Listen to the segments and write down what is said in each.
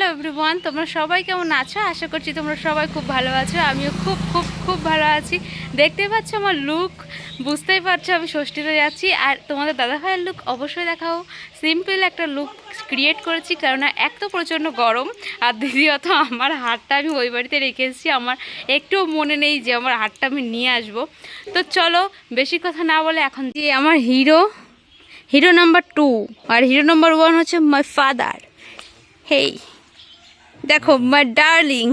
Hello everyone, তোমরা সবাই কেমন আছো? আশা করছি তোমরা সবাই খুব ভালো আছো, আমিও খুব খুব খুব ভালো আছি। দেখতে পাচ্ছ আমার লুক বুঝতেই পারছ আমি ষষ্ঠীতে যাচ্ছি। আর তোমাদের দাদা ভাইয়ের লুক অবশ্যই দেখাও। সিম্পল একটা লুক ক্রিয়েট করেছি কারণ এক তো প্রচণ্ড গরম। আর দ্বিতীয়ত আমার হাতটা আমি ওই বাড়িতে রেখে এসেছি। আমার একটুও মনে নেই যে আমার হাতটা আমি নিয়ে আসব। তো চলো, বেশি কথা না বলে এখন যে আমার হিরো হিরো নাম্বার টু আর হিরো নাম্বার ওয়ান হচ্ছে মাই ফাদার হেই দেখো my darling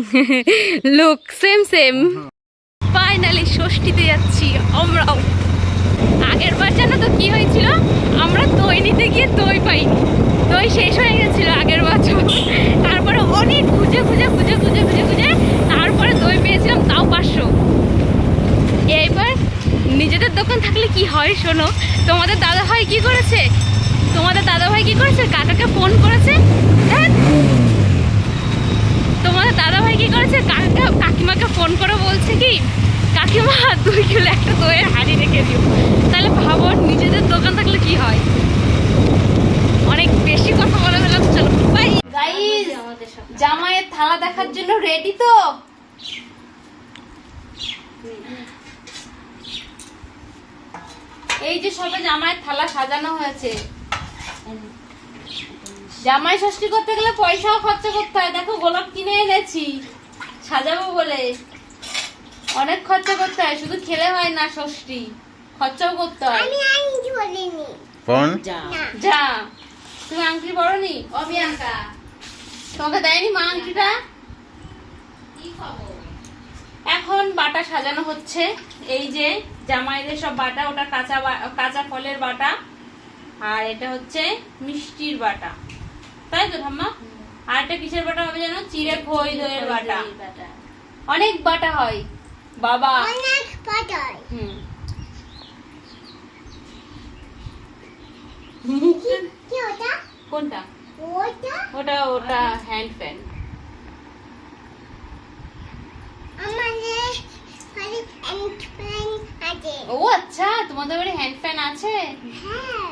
look same same finally ষষ্ঠীতে যাচ্ছি আমরাও। আগের বার জানো তো কি হয়েছিল? আমরা দই নিতে গিয়ে দই পাইনি। দই শেষ হয়ে গেছিল আগের বছর তারপরে অনেক খুঁজে খুঁজে খুঁজে খুঁজে খুঁজে খুঁজে তারপরে দই পেয়েছিলাম তাও পাঁচশো। এইবার নিজেদের দোকান থাকলে কি হয় শোনো? তোমাদের দাদা ভাই কি করেছে? তোমাদের দাদা ভাই কি করেছে? কাকাকে ফোন করেছে? ধ্যাৎ। তোমাদের দাদা ভাই কি করেছে? কাকা, কাকিমাকে ফোন করে বলছে কি, কাকিমা, দুই কিলো একটা দইয়ের হাড়ি রেখে দিও। তাহলে ভাবো নিজেদের দোকান থাকলে কি হয়? অনেক বেশি কথা বলে ফেলাম চলো। গাইস জামাইয়ের থালা দেখার জন্য রেডি তো? এই যে সবে জামাইয়ের থালা সাজানো হয়েছে। জামাই ষষ্ঠী করতে গেলে পয়সাও খরচা করতে হয়। দেখো গোলাপ কিনে এনেছি। সাজাবো বলে। অনেক খরচা করতে হয় শুধু খেলে হয় না ষষ্ঠী। খরচাও করতে হয়। কোন যা। তুমি আংটি পরনি? অবিয়াঙ্কা তোমাকে দেয়নি মা আংটিটা? এখন বাটা সাজানো হচ্ছে। এই যে জামাইদের সব বাটা ওটা কাঁচা বা- কাঁচা ফলের বাটা। আর এটা হচ্ছে মিষ্টির বাটা। তাই তো ঠাম্মা? আর একটা কিসের বাটা হবে জানো? চিড়ে খই দইয়ের বাটা। অনেক বাটা হয়। বাবা। হুম। কোনটা? ওটা? ওটা হ্যান্ড ফ্যান ও আচ্ছা তোমাদের বাড়ি হ্যান্ড ফ্যান আছে?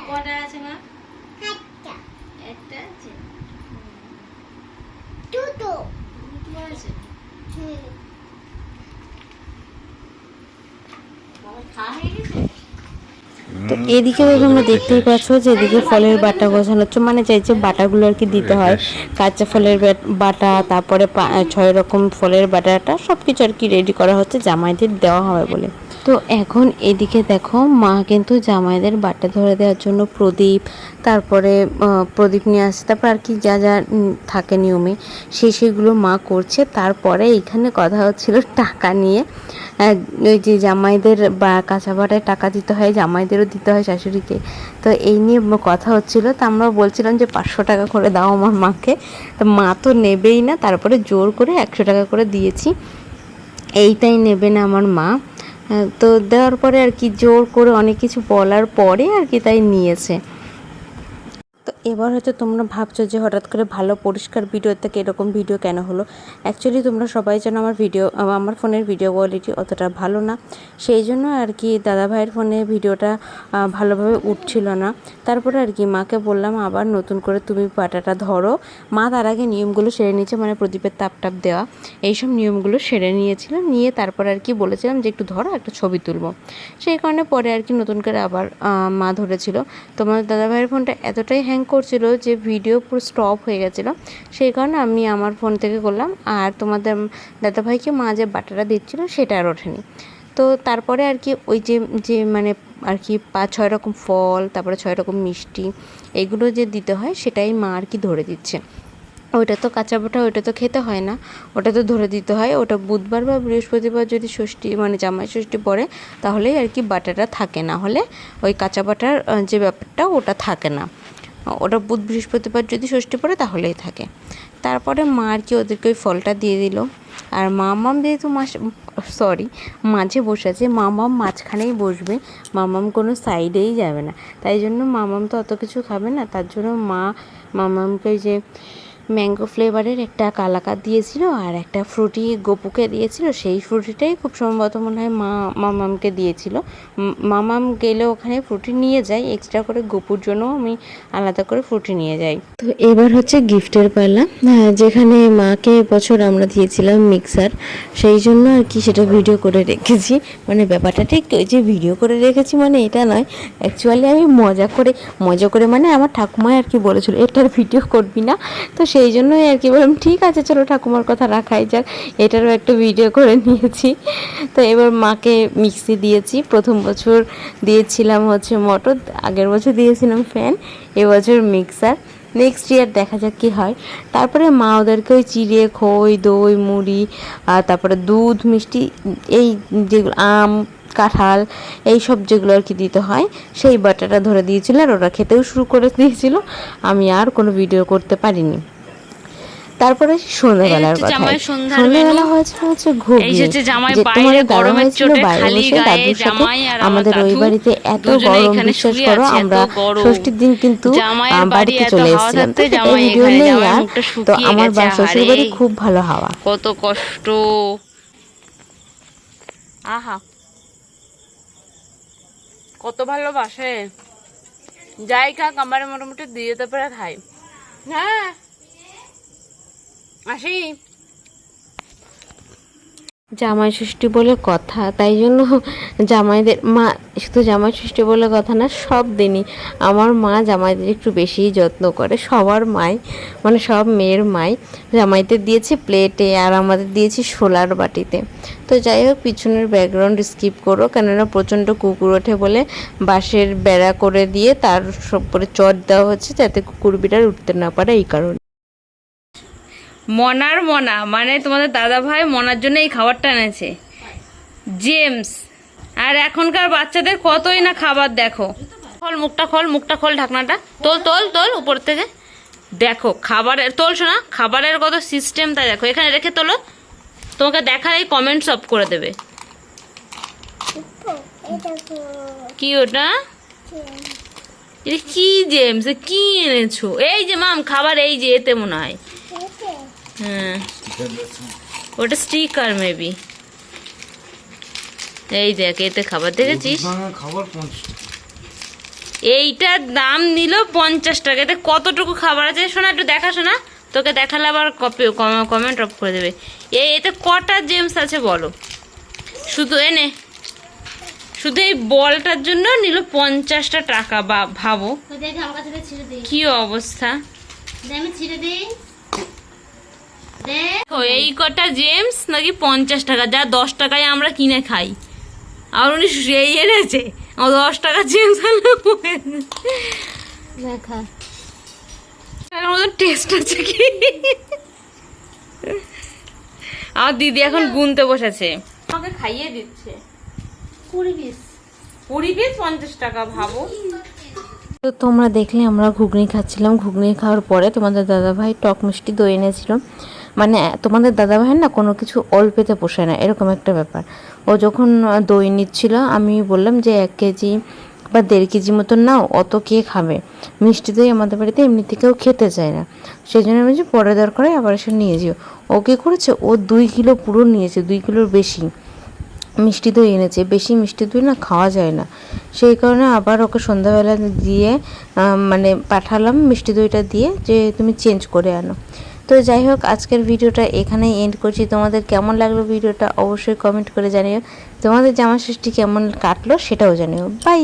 কটা আছে মা? একটা আছে বাবা খাওয়া হয়ে গেছে তো এদিকে তোমরা দেখতেই পাচ্ছ যে এদিকে ফলের বাটা গোছানো হচ্ছে মানে চাইছে বাটাগুলো আর কি দিতে হয়। কাঁচা ফলের বাটা তারপরে ছয় রকম ফলের বাটাটা সব কিছু আর কি রেডি করা হচ্ছে জামাইদের দেওয়া হবে বলে। তো এখন এদিকে দেখো মা কিন্তু জামাইদের বাটা ধরে দেওয়ার জন্য প্রদীপ তারপরে প্রদীপ নিয়ে আসছে তারপর আর কি যা যা থাকে নিয়মে সেই সেগুলো মা করছে। তারপরে এখানে কথা হচ্ছিল টাকা নিয়ে। ওই যে জামাইদের বা কাঁচা বাটায় টাকা দিতে হয়, জামাইদেরও দিতে হয় শাশুড়িকে। তো এই নিয়ে কথা হচ্ছিল, তো আমরা বলছিলাম যে পাঁচশো টাকা করে দাও আমার মাকে। তো মা তো নেবেই না, তারপরে জোর করে একশো টাকা করে দিয়েছি। এইটাই নেবে না আমার মা। তো দেওয়ার পরে আর কি জোর করে অনেক কিছু বলার পরে আর কি তাই নিয়েছে। এবার হয়তো তোমরা ভাবছ যে হঠাৎ করে ভালো পরিষ্কার ভিডিও থেকে এরকম ভিডিও কেন হলো? অ্যাকচুয়ালি তোমরা সবাই জানো আমার ভিডিও আমার ফোনের ভিডিও কোয়ালিটি অতটা ভালো না। সেই জন্য আর কি দাদা ভাইয়ের ফোনে ভিডিওটা ভালোভাবে উঠছিল না। তারপরে আর কি মাকে বললাম, আবার নতুন করে তুমি পাটাটা ধরো। মা তার আগে নিয়মগুলো সেরে নিয়েছে মানে প্রদীপের তাপ টাপ দেওয়া। এইসব নিয়মগুলো সেরে নিয়েছিলাম। নিয়ে তারপর আর কি বলেছিলাম যে একটু ধরো, একটা ছবি তুলবো। সেই কারণে পরে আর কি নতুন করে আবার মা ধরেছিল। তোমার দাদা ভাইয়ের ফোনটা এতটাই হ্যাং করছিল যে ভিডিও পুরো স্টপ হয়ে গেছিল। সেই কারণে আমি আমার ফোন থেকে করলাম, আর তোমাদের দাদা ভাইকে মা যে বাটাটা দিচ্ছিল সেটা আর ওঠেনি। তো তারপরে আর কি ওই যে যে মানে আর কি পাঁচ ছয় রকম ফল, তারপরে ছয় রকম মিষ্টি এগুলো যে দিতে হয় সেটাই মা আর কি ধরে দিচ্ছে। ওইটা তো কাঁচা বাটা, ওইটা তো খেতে হয় না। ওটা তো ধরে দিতে হয়। ওটা বুধবার বা বৃহস্পতিবার যদি ষষ্ঠী মানে জামাই ষষ্ঠী পড়ে, তাহলেই আর কি বাটাটা থাকে। না হলে ওই কাঁচা বাটার যে ব্যাপারটা, ওটা থাকে না। ওটা বুধ বৃহস্পতিবার যদি ষষ্ঠী পড়ে তাহলেই থাকে। তারপরে মা আর কি ওদেরকে ওই ফলটা দিয়ে দিল? আর মামাম যেহেতু মাস সরি মাঝে বসে আছে, মামাম মাঝখানেই বসবে, মামাম কোনো সাইডেই যাবে না। তাই জন্য মামাম তো অত কিছু খাবে না, তার জন্য মা মামামকে যে ম্যাঙ্গো ফ্লেভারের একটা কালাকাত দিয়েছিল আর একটা ফ্রুটি গপুকে দিয়েছিল। সেই ফ্রুটিটাই খুব সম্ভবত মনে হয় মা মামামকে দিয়েছিল। মামাম গেলে ওখানে ফ্রুটি নিয়ে যায় এক্সট্রা করে গপুর জন্য আমি আলাদা করে ফ্রুটি নিয়ে যাই। তো এবার হচ্ছে গিফটের পালা। হ্যাঁ, যেখানে মাকে বছর আমরা দিয়েছিলাম মিক্সার সেই জন্য আর কি সেটা ভিডিও করে রেখেছি। মানে ব্যাপারটা ঠিক ওই যে ভিডিও করে রেখেছি মানে এটা নয়। অ্যাকচুয়ালি আমি মজা করে মজা করে মানে আমার ঠাকুমাই আর কি বলেছিল এটার ভিডিও করবি না? তো সেই জন্যই আর কি বললাম, ঠিক আছে, চলো ঠাকুমার কথা রাখাই যাক। এটারও একটা ভিডিও করে নিয়েছি। তো এবার মাকে মিক্সি দিয়েছি। প্রথম বছর দিয়েছিলাম হচ্ছে মটর, আগের বছর দিয়েছিলাম ফ্যান, এবছর মিক্সার। নেক্সট ইয়ার দেখা যাক কি হয়। তারপরে মা ওদেরকে ওই চিড়ে, খই, দই, মুড়ি, আর তারপরে দুধ, মিষ্টি, এই যেগুলো আম, কাঁঠাল, এই সব যেগুলো আর কি দিতে হয়, সেই বাটাটা ধরে দিয়েছিল আর ওরা খেতেও শুরু করে দিয়েছিল। আমি আর কোনো ভিডিও করতে পারিনি। তারপরে সন্ধ্যাবেলার কথা। সন্ধ্যাবেলা হয়েছিল হচ্ছে ঘুগনি। দাদা গরমের হয়েছিল বাইরে বসে দাদুর সাথে আমাদের ওই বাড়িতে এত গরম বিশ্বাস করো আমরা ষষ্ঠীর দিন কিন্তু বাড়িতে চলে এসেছিলাম। এই জন্যই জামাই আর তো আমার বা শ্বশুর বাড়ি খুব ভালো হাওয়া। কত কষ্ট। আহা। কত ভালোবাসে। যাই কাক আমার মোটামুটি দিয়ে তো পেরে খাই। হ্যাঁ। আসি। জামাই ষষ্ঠী বলে কথা, তাই জন্য জামাইদের মা শুধু জামাই ষষ্ঠী বলে কথা না, সব দিনই। আমার মা জামাইদের একটু বেশিই যত্ন করে, সবার মাই মানে সব মেয়ের মাই জামাইদের দিয়েছে প্লেটে আর আমাদের দিয়েছি শোলার বাটিতে। তো যাই হোক, পিছনের ব্যাকগ্রাউন্ড স্কিপ করো, কেননা প্রচণ্ড কুকুর ওঠে বলে বাঁশের বেড়া করে দিয়ে তার সব উপরে চট দেওয়া হচ্ছে যাতে কুকুর বিড়াল উঠতে না পারে এই কারণে। মনার মনা মানে তোমাদের দাদা ভাই মনার জন্য এই খাবারটা এনেছে। জেমস আর এখনকার বাচ্চাদের কতই না খাবার দেখো। খোল মুখটা খোল মুখটা খোল ঢাকনাটা। তোল তোল তোল উপর থেকে। দেখো খাবারের তোল শোনা খাবারের কত সিস্টেম তাই দেখো। এখানে রেখে তোলো। তোমাকে দেখার এই কমেন্ট সব করে দেবে। কি ওটা? কি জেমস? কি এনেছো? এই যে মাম খাবার এই যে এতে মনে হয়। হ্যাঁ। ওটা স্টিকার মেবি এই দেখ এতে খাবার দেখেছিস খাবার এইটার দাম নিল পঞ্চাশ টাকা। এতে কতটুকু খাবার আছে? শোনা একটু দেখা শোনা। তোকে দেখালে আবার কপি কমেন্ট অফ করে দেবে। এই এতে কটা জেমস আছে বলো? শুধু এনে শুধু এই বলটার জন্য নিল পঞ্চাশটা টাকা বা ভাবো। কি অবস্থা? আমি ছিঁড়ে দিই। এই কটা জেমস নাকি পঞ্চাশ টাকা যা দশ টাকায় আমরা কিনে খাই। আর উনি সেই এনেছে ও দশ টাকা জেমস দেখা। এর টেস্ট আছে কি? আমার দিদি এখন গুনতে বসেছে। আমাকে খাইয়ে দিচ্ছে। কুড়ি পিস কুড়ি পিস পঞ্চাশ টাকা ভাবো। তো তোমরা দেখলে আমরা ঘুগনি খাচ্ছিলাম। ঘুগনি খাওয়ার পরে তোমাদের দাদাভাই টক মিষ্টি দই এনেছিল। মানে তোমাদের দাদাভাইয়ের না কোনো কিছু অল্পেতে পোষায় না, এরকম একটা ব্যাপার। ও যখন দই নিচ্ছিল, আমি বললাম যে, এক কেজি বা দেড় কেজি মতন নাও, অত কে খাবে? মিষ্টি দই আমাদের বাড়িতে এমনিতে কেউ খেতে চায় না। সেই জন্য আমি বলছি, পরে দরকার আবার এসে নিয়ে যেও। ও কী করেছে? ও দুই কিলো পুরো নিয়েছে, দুই কিলোর বেশি। মিষ্টি দই এনেছে। বেশি মিষ্টি দই না খাওয়া যায় না। সেই কারণে আবার ওকে সন্ধ্যাবেলা দিয়ে মানে পাঠালাম মিষ্টি দইটা দিয়ে যে, তুমি চেঞ্জ করে আনো। তো যাই হোক, আজকের ভিডিওটা এখানেই এন্ড করছি। তোমাদের কেমন লাগল ভিডিওটা অবশ্যই কমেন্ট করে জানিও। তোমাদের জামা ষষ্ঠী কেমন কাটলো সেটাও জানিও। বাই